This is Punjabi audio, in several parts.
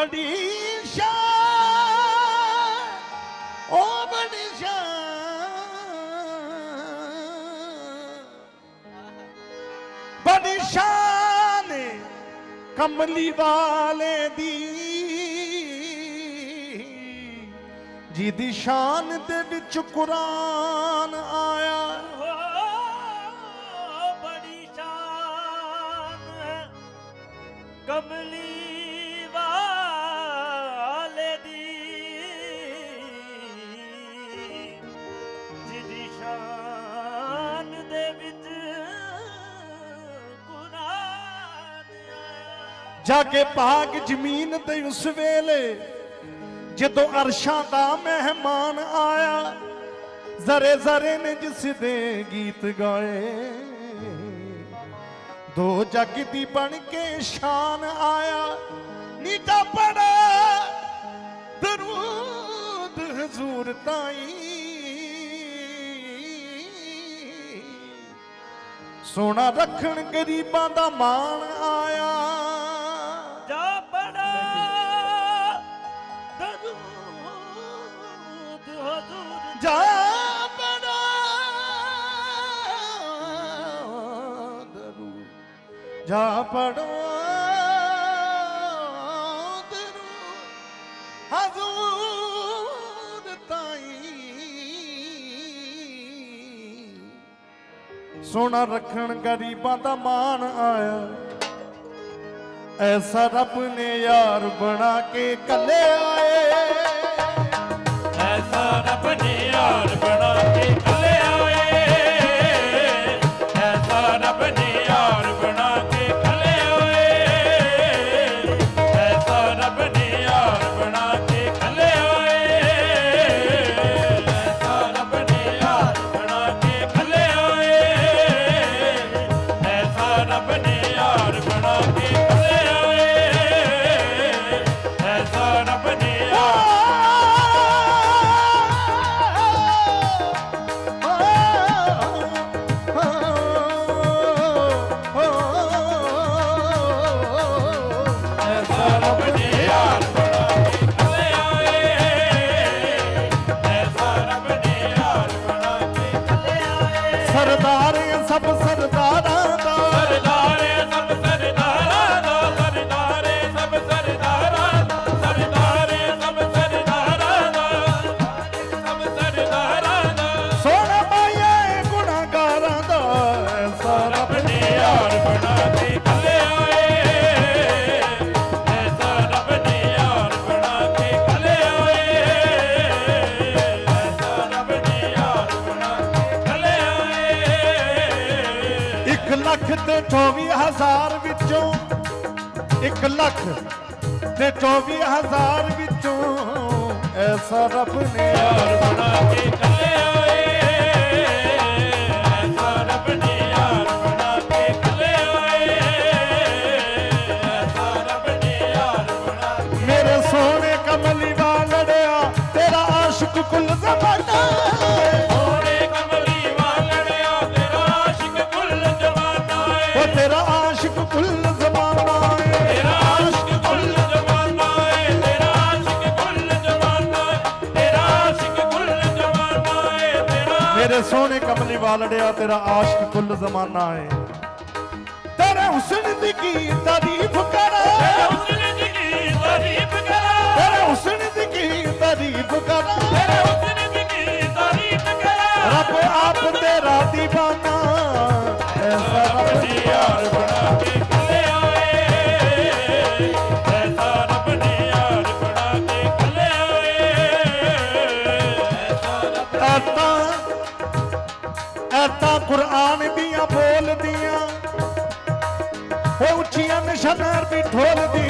ਬੜੀ ਸ਼ਾਨ ਓ ਬੜੀ ਸ਼ਾਨ ਬੜੀ ਸ਼ਾਨ ਕਮਲੀ ਵਾਲੇ ਦੀ ਜਿਹਦੀ ਸ਼ਾਨ ਦੇ ਵਿੱਚ ਕੁਰਾਨ ਆਇਆ ਹੋ ਬੜੀ ਸ਼ਾਨ ਕਮਲੀ ਜਾ ਕੇ ਪਾਕ ਜ਼ਮੀਨ ਤੇ ਉਸ ਵੇਲੇ ਜਦੋਂ ਅਰਸ਼ਾਂ ਦਾ ਮਹਿਮਾਨ ਆਇਆ, ਜ਼ਰੇ ਜ਼ਰੇ ਨੇ ਜਿਸ ਦੇ ਗੀਤ ਗਾਏ। ਦੋ ਜੱਗ ਦੀ ਬਣ ਕੇ ਸ਼ਾਨ ਆਇਆ ਨੀਟਾ ਪੜਾ ਦਰੂਦ ਹਜ਼ੂਰ ਤਾਈ। ਸੋਨਾ ਰੱਖਣ ਗਰੀਬਾਂ ਦਾ ਮਾਣ ਆਇਆ ਜਾ ਪੜੋ ਦਰੂ ਹਜ਼ੂਰ ਤਾਈ। ਸੋਨਾ ਰੱਖਣ ਗਰੀਬਾਂ ਦਾ ਮਾਣ ਆਇਆ। ਐਸਾ ਰੱਬ ਨੇ ਯਾਰ ਬਣਾ ਕੇ ਕੱਲੇ ਆਏ। ਲੱਖ ਤੇ 24000 ਵਿੱਚੋਂ ਐਸਾ ਰੱਬ ਨੇ ਯਾਰ ਬਣਾ ਕੇ ਕੱਲੇ ਮੇਰੇ ਸੋਹਣੇ ਕਮਲੀ ਵਾਲੜਿਆ ਤੇਰਾ ਆਸ਼ਿਕ ਕੁੱਲ ਜ਼ਮਾਨਾ ਏ। ਤੇਰੇ ਹੁਸਨ ਦੀ ਕੀ ਤਾਰੀਫ ਕਰਾਂ। ਤੇਰੇ ਹੁਸਨ ਦੀ ਕੀ ਤਾਰੀਫ ਕਰਾਂ। ਤੇਰੇ ਹੁਸਨ ਦੀ ਕੀ ਤਾਰੀਫ ਕਰਾਂ। ਤੇਰੇ ਹੁਸਨ ਦੀ ਕੀ ਤਾਰੀਫ ਕਰਾਂ। ਰੱਬ ਆਪ ਤੇਰਾ دیਵਾਨਾ ਐਸਾ ਰੱਬ ਨੇ ਯਾਰ ਬਣਾ ਕੇ ਕੱਲੇ ਆਏ। ਐਸਾ ਰੱਬ ਨੇ ਯਾਰ ਬਣਾ ਕੇ ਕੱਲੇ ਆਏ। ਐਸਾ ਰੱਬ ਐਤਾ ਕੁਰਾਨ ਦੀਆਂ ਬੋਲਦੀਆਂ ਉਹ ਉੱਚੀਆਂ ਨਿਸ਼ਾਨਾਂ ਵੀ ਢੋਲਦੀਆਂ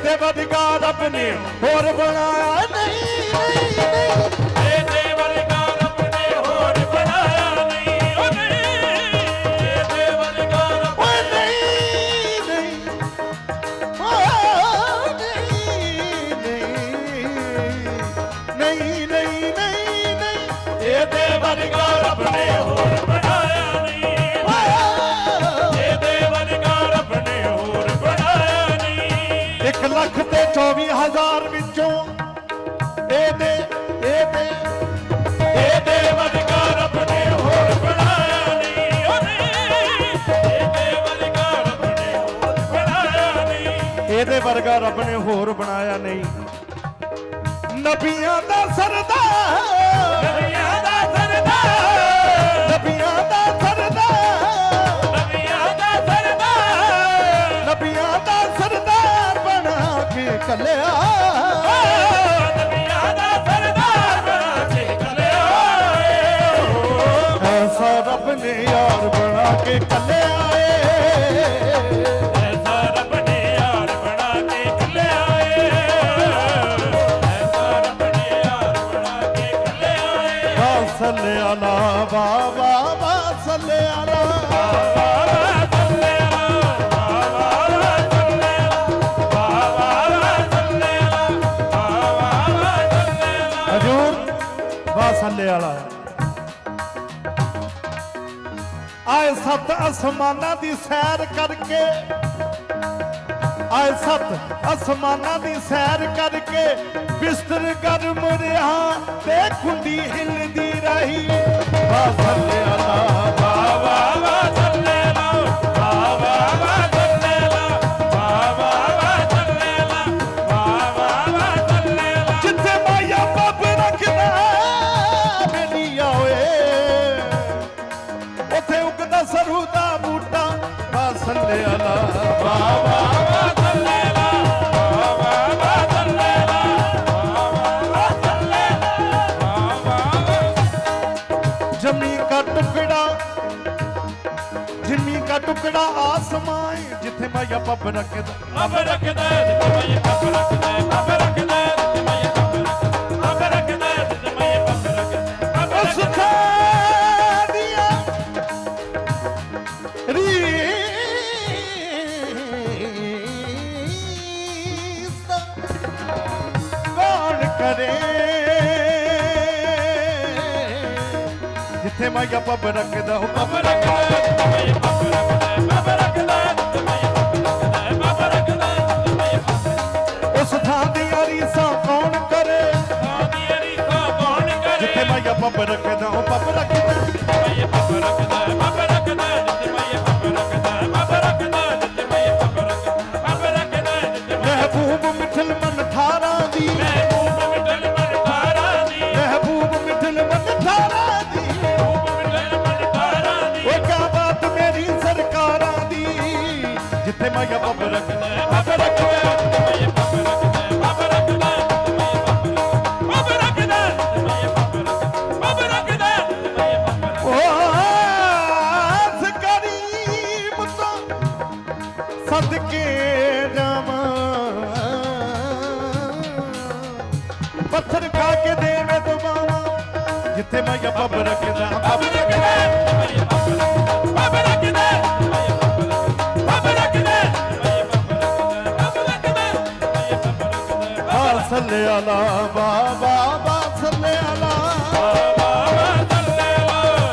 ਇਹਦੇ ਵਧਗਾ ਰੱਬ ਨੇ ਹੋਰ ਬਣਾਇਆ ਨਹੀਂ। ਨਹੀਂ। ਨਹੀਂ ਨਹੀਂ ਨਹੀਂ ਨਹੀਂ ਇਹਦੇ ਵਰਗਾ ਰੱਬ ਨੇ ਹੋਰ 24000 ਵਿੱਚੋਂ ਇਹਦੇ ਇਹਦੇ ਇਹਦੇ ਵਰਗਾ ਰੱਬ ਨੇ ਹੋਰ ਬਣਾਇਆ ਨਹੀਂ ਓ ਨਹੀਂ ਇਹਦੇ ਵਰਗਾ ਰੱਬ ਨੇ ਹੋਰ ਬਣਾਇਆ ਨਹੀਂ। ਇਹਦੇ ਵਰਗਾ ਰੱਬ ਨੇ ਹੋਰ ਬਣਾਇਆ ਨਹੀਂ। ਨਬੀਆਂ ਦਾ ਸਰਦਾਰ। ਨਬੀਆਂ ਕੱਲਿਆ ਨਬੀਆਂ ਬਣਾ ਕੇ ਕਲਿਆ ਰੱਬ ਨੇ ਯਾਰ ਬਣਾ ਕੇ ਕੱਲਿਆ ਸੱਤ ਅਸਮਾਨਾਂ ਦੀ ਸੈਰ ਕਰਕੇ। ਆਏ ਸੱਤ ਅਸਮਾਨਾਂ ਦੀ ਸੈਰ ਕਰਕੇ ਬਿਸਤਰ ਗਰਮ ਰਿਹਾ ਤੇ ਖੁੰਡੀ ਹਿੱਲਦੀ ਰਹੀ। ਵਾ ਸੱਲੇ ਆਸਮਾਨ ਜਿੱਥੇ ਮਾਇਆ ਬੱਬ ਰੱਖਦਾ। ਅਬ ਰੱਖਦਾ ਜਿਵੇਂ ਪੱਪ ਰੱਖਦਾ ਅਬ ਰੱਖਦਾ ਪੱਪ ਰੱਖਦਾ ਅਬ ਰੱਖਦਾ ਪੱਪ ਰੱਖਦਾ ਅਬ ਉਸ ਰੱਖਦਾ। ਖਾਦੀਆਂ ਰੀਸ ਕੌਣ ਕਰੇ? ਜਿੱਥੇ ਮਾਇਆ ਪੱਬ ਰੱਖਦਾ ਉਹ ਪੱਬ ਰੱਖਦਾ ਜਿਵੇਂ ਪੱਪ ਪੱਪ ਉਸ ਕੌਣ ਕਰੇ? ਆਦੀਆਂ ਰੀਸਾਂ ਕੌਣ ਕਰੇ ਜਿੱਥੇ ਮਾਇਆ ਪੱਬ ਰੱਖਦਾ, ਉਹ ਪੱਬ ਰੱਖਦਾ ਜਿਵੇਂ ਪੱਪ ਰੱਖਦਾ ਅਬ ਰੱਖਦਾ ਜਿਵੇਂ ਪੱਪ ਰੱਖਦਾ ਅਬ ਰੱਖਦਾ ਜਿਵੇਂ ਪੱਪ ਰੱਖਦਾ ਅਬ ਰੱਖਦਾ। ਮਹਿਬੂਬ ਮਿਠਲ ਪੱਥਰ ਖਾ ਕੇ ਦੇਵੇ ਦੁਬਾਵਾ। ਜਿੱਥੇ ਮਾਇਆ ਬੱਬ ਰੱਖਦਾ। ਬੱਬ ਰੱਖਦਾ ਪੱਪ ਰੱਖਦਾ ਪੱਪ ਰੱਖਦਾ ਆ ਸੱਲੇ ਅਲਾ ਬਾਬਾ ਬਾ ਸੱਲੇ ਅਲਾ ਬਾਬਾ ਸੱਲੇ ਬਾਬਾ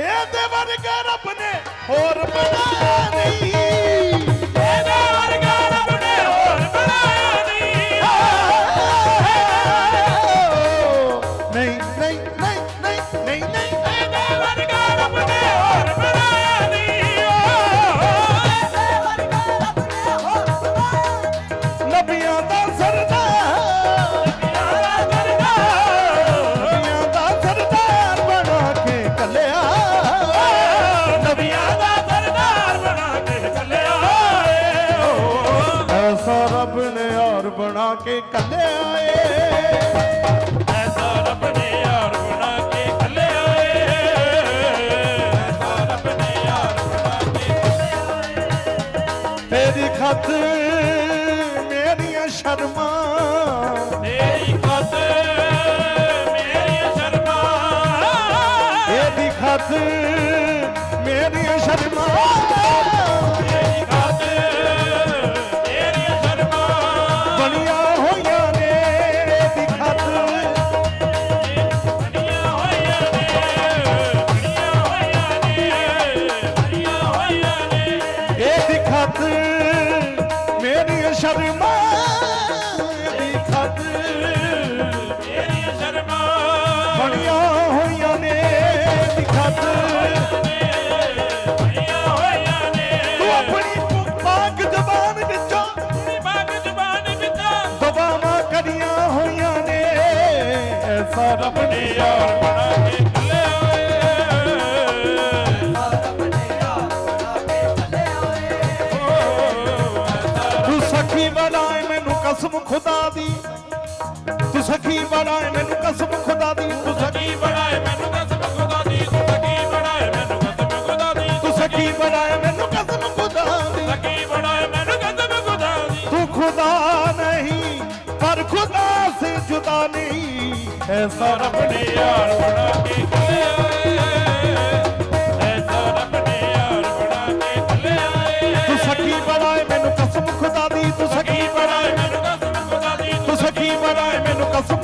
ਇਹਦੇ ਵਰਗਾ ਰੱਬ ਨੇ ਹੋਰ ਬਣਾ ਨਹੀਂ। ਕੇ ਕੱਲਿਆ ਏ ਐਸਾ ਕੇ ਤੇਰੀ ਖਾਤਰ ਮੇਰੀਆਂ ਸ਼ਰਮਾਂ। ਤੇਰੀ ਖਾਤਰ ਮੇਰੀਆਂ ਸ਼ਰਮਾਂ। ਤੇਰੀ ਖਾਤਰ ਸਖੀ ਬਣਾਏ ਮੈਨੂੰ ਕਸਮ ਖੁਦਾ ਦੀ। ਤੂੰ ਸਖੀ ਬਣਾਏ ਮੈਨੂੰ ਕਸਮ ਐਸਾ ਰੱਬ ਨੇ ਯਾਰ ਬਣਾ ਕੇ ਕੱਲਿਆ ਤੂੰ ਸਕੀ ਬਣਾਏ ਮੈਨੂੰ ਕਸਮ ਖੁਦਾ ਦੀ ਤੂੰ ਸਕੀ ਬਣਾਏ ਮੈਨੂੰ ਕਸਮ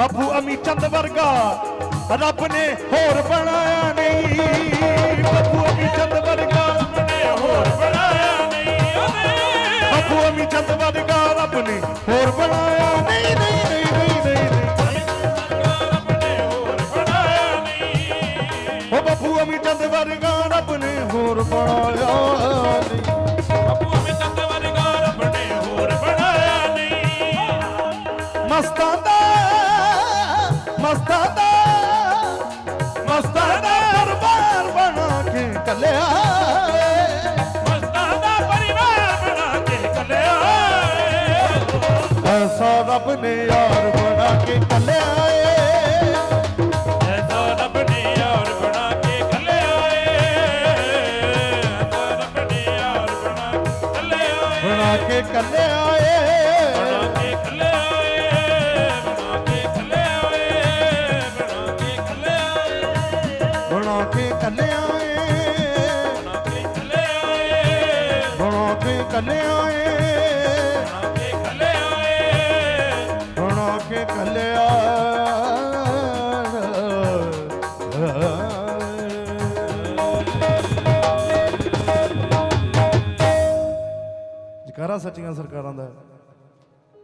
ਬਾਪੂ ਅਮੀ ਚੰਦ ਵਰਗਾ ਰੱਬ ਨੇ ਹੋਰ ਬਣਾਇਆ ਨਹੀਂ। ਬਾਪੂ ਅਮੀ ਚੰਦ ਵਰਗਾ ਹੋਰ ਬਣਾਇਆ ਨਹੀਂ। ਬਾਪੂ ਅਮੀ ਚੰਦ ਵਰਗਾ ਰੱਬ ਨੇ ਹੋਰ ਬਣਾਇਆ ਮਸਤਾ ਦਾ ਮਸਤਾ ਦਾ ਪਰਿਵਾਰ ਬਣਾ ਕੇ ਕੱਲਿਆ ਮਸਤਾ ਦਾ ਪਰਿਵਾਰ ਬਣਾ ਕੇ ਕੱਲਿਆ ਐਸਾ ਰੱਬ ਨੇ ਯਾਰ ਬਣਾ ਕੇ ਕੱਲਿਆ ਕੱਲਿਆ ਕੇ ਕੱਲਿਆ ਸੱਚੀਆਂ ਸਰਕਾਰਾਂ ਦਾ।